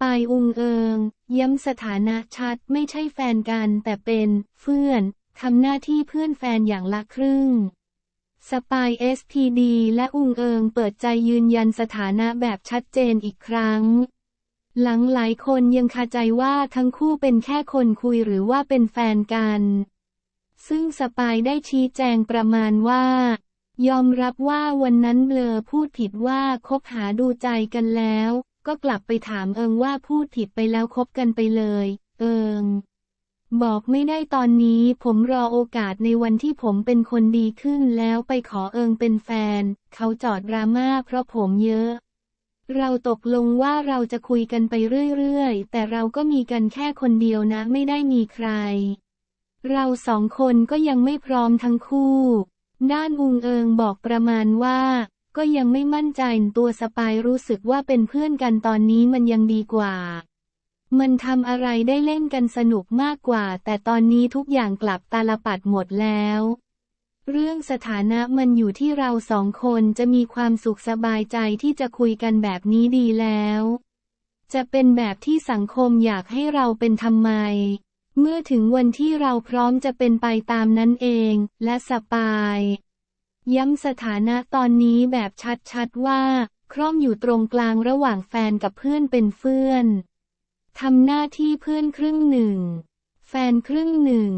ปายอุงเอิง ย้ำสถานะชัดไม่ใช่แฟนกันแต่เป็นเพื่อนทำหน้าที่เพื่อนแฟนอย่างละครึ่ง สปาย SPD และอุงเอิงเปิดใจยืนยันสถานะแบบชัดเจนอีกครั้ง หลังหลายคนยังคาใจว่าทั้งคู่เป็นแค่คนคุยหรือว่าเป็นแฟนกัน ซึ่งสปายได้ชี้แจงประมาณว่า ยอมรับว่าวันนั้นเบลอพูดผิดว่าคบหาดูใจกันแล้ว ก็กลับไปถามเอิงว่าพูดผิดไปแล้วคบกันไปเลย เอิง บอกไม่ได้ตอนนี้ผมรอโอกาสในวันที่ผมเป็นคนดีขึ้นแล้วไปขอเอิงเป็นแฟน เขาจอดดราม่าเพราะผมเยอะ เราตกลงว่าเราจะคุยกันไปเรื่อยๆ แต่เราก็มีกันแค่คนเดียวนะ ไม่ได้มีใคร เราสองคนก็ยังไม่พร้อมทั้งคู่ ด้านอุงเอิงบอกประมาณว่า ก็ยังไม่มั่นใจตัวสปายรู้สึกว่าเป็นเพื่อนกันตอนนี้มันยังดีกว่า มันทำอะไรได้เล่นกันสนุกมากกว่า แต่ตอนนี้ทุกอย่างกลับตาลปัดหมดแล้ว เรื่องสถานะมันอยู่ที่เราสองคนจะมีความสุขสบายใจที่จะคุยกันแบบนี้ดีแล้ว จะเป็นแบบที่สังคมอยากให้เราเป็นทำไม เมื่อถึงวันที่เราพร้อมจะเป็นไปตามนั้นเอง และสปาย ย้ำสถานะตอนนี้แบบชัดๆว่า คร่อมอยู่ตรงกลางระหว่างแฟนกับเพื่อนเป็นเพื่อนทำหน้าที่เพื่อนครึ่งหนึ่ง แฟนครึ่งหนึ่ง